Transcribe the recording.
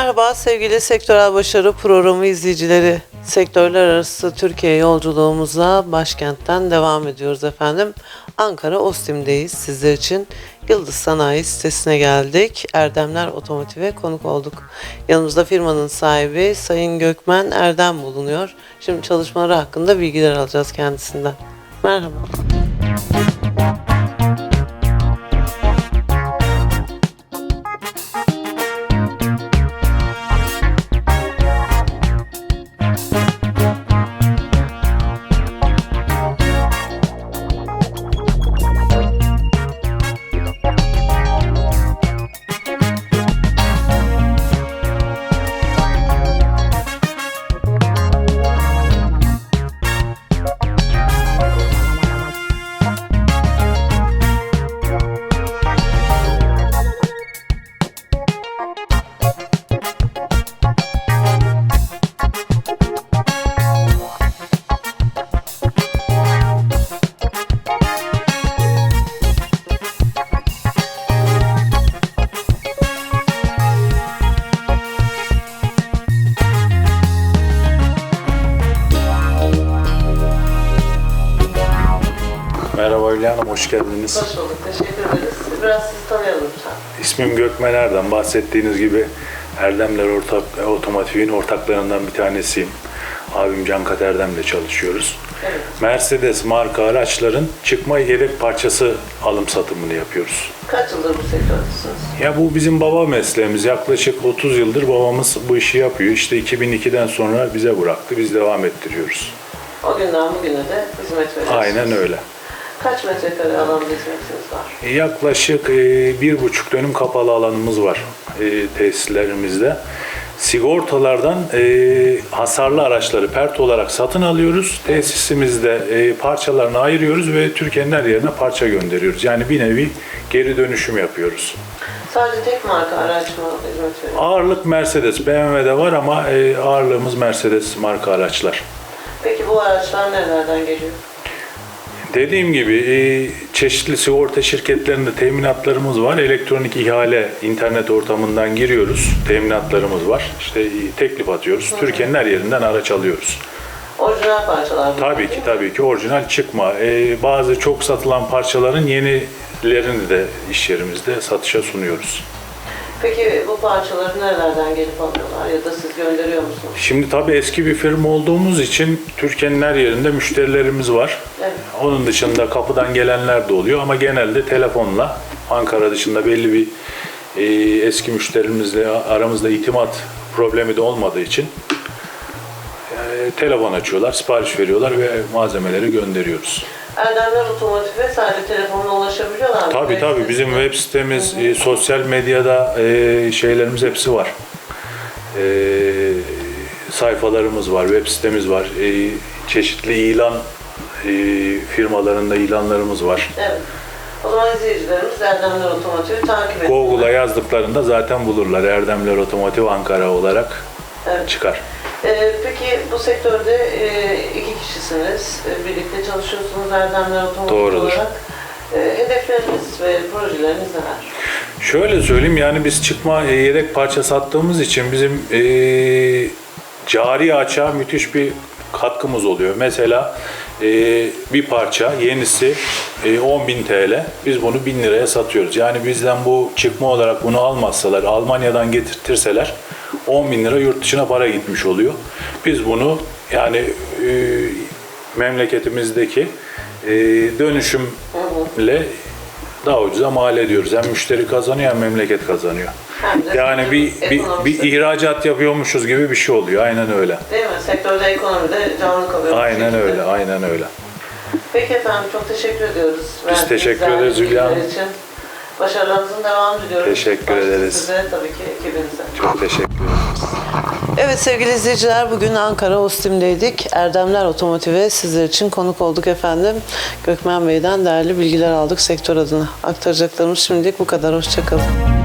Merhaba sevgili Sektörel Başarı Programı izleyicileri. Sektörler arası Türkiye yolculuğumuza başkentten devam ediyoruz efendim. Ankara Ostim'deyiz sizler için. Yıldız Sanayi sitesine geldik. Erdemler Otomotiv'e konuk olduk. Yanımızda firmanın sahibi Sayın Gökmen Erdem bulunuyor. Şimdi çalışmaları hakkında bilgiler alacağız kendisinden. Merhaba. Merhaba Hülya Hanım, hoş geldiniz. Hoş bulduk. Teşekkür ederiz. Biraz sizi tanıyalım lütfen. İsmim Gökmen Erdem. Bahsettiğiniz gibi Erdemler Ortak Otomotiv'in ortaklarından bir tanesiyim. Abim Cankat Erdem'le çalışıyoruz. Evet. Mercedes marka araçların çıkma yedek parçası alım satımını yapıyoruz. Kaç yıldır bu sektördesiniz? Ya bu bizim baba mesleğimiz. Yaklaşık 30 yıldır babamız bu işi yapıyor. İşte 2002'den sonra bize bıraktı. Biz devam ettiriyoruz. O günden bugüne de hizmet veriyorsunuz. Aynen öyle. Kaç metrekare alanda hizmetiniz var? Yaklaşık e, bir buçuk dönüm kapalı alanımız var e, tesislerimizde. Sigortalardan e, hasarlı araçları pert olarak satın alıyoruz. Tesisimizde e, parçalarını ayırıyoruz ve Türkiye'nin her yerine parça gönderiyoruz. Yani bir nevi geri dönüşüm yapıyoruz. Sadece tek marka araç mı hizmet veriyor? Ağırlık Mercedes, BMW'de var ama e, ağırlığımız Mercedes marka araçlar. Peki bu araçlar nerelerden geliyor? Dediğim gibi e, çeşitli sigorta şirketlerinde teminatlarımız var. Elektronik ihale internet ortamından giriyoruz. Teminatlarımız var. İşte e, teklif atıyoruz. Türkiye'nin her yerinden araç alıyoruz. Orijinal parçalar mı? Tabii ki tabii ki orijinal çıkma. E, bazı çok satılan parçaların yenilerini de iş yerimizde satışa sunuyoruz. Peki bu parçaları nerelerden gelip alıyorlar ya da siz gönderiyor musunuz? Şimdi tabii eski bir firma olduğumuz için Türkiye'nin her yerinde müşterilerimiz var. Evet. Onun dışında kapıdan gelenler de oluyor ama genelde telefonla Ankara dışında belli bir e, eski müşterimizle aramızda itimat problemi de olmadığı için e, telefon açıyorlar, sipariş veriyorlar ve malzemeleri gönderiyoruz. Erdemler Otomotiv'e sadece telefonla ulaşabiliyorlar mı? Tabii tabii bizim web sitemiz, e, sosyal medyada e, şeylerimiz hepsi var. E, sayfalarımız var, web sitemiz var. E, çeşitli ilan e, firmalarında ilanlarımız var. Evet. O zaman izleyicilerimiz Erdemler Otomotiv'i takip ediyor. Google'a yazdıklarında zaten bulurlar. Erdemler Otomotiv Ankara olarak Evet. çıkar. Ee, peki bu sektörde e, iki kişisiniz. E, birlikte çalışıyorsunuz Erdemler Otomotiv Doğrudur. olarak. E, hedefleriniz ve projeleriniz neler? Şöyle söyleyeyim yani biz çıkma e, yedek parça sattığımız için bizim e, cari açığa müthiş bir katkımız oluyor. Mesela e, bir parça yenisi e, 10.000 TL biz bunu 1000 liraya satıyoruz. Yani bizden bu çıkma olarak bunu almazsalar Almanya'dan getirtirseler 10 bin lira yurt dışına para gitmiş oluyor. Biz bunu yani e, memleketimizdeki e, dönüşümle daha ucuza mal ediyoruz. Hem müşteri kazanıyor hem memleket kazanıyor. Hem Yani bir, bir, bir ihracat yapıyormuşuz gibi bir şey oluyor. Aynen öyle. Değil mi? Sektörde ekonomide canlı kalıyor. Aynen öyle, aynen öyle. Peki efendim çok teşekkür ediyoruz. Biz teşekkür ederiz Hülya Hanım. için. Başarılarınızın devamını diliyorum. Teşekkür Başta ederiz. Size tabii ki ekibinize. Çok teşekkür ederiz. Evet sevgili izleyiciler bugün Ankara Ostim'deydik. Erdemler Otomotiv'e sizler için konuk olduk efendim. Gökmen Bey'den değerli bilgiler aldık sektör adına. Aktaracaklarımız şimdilik bu kadar. Hoşçakalın.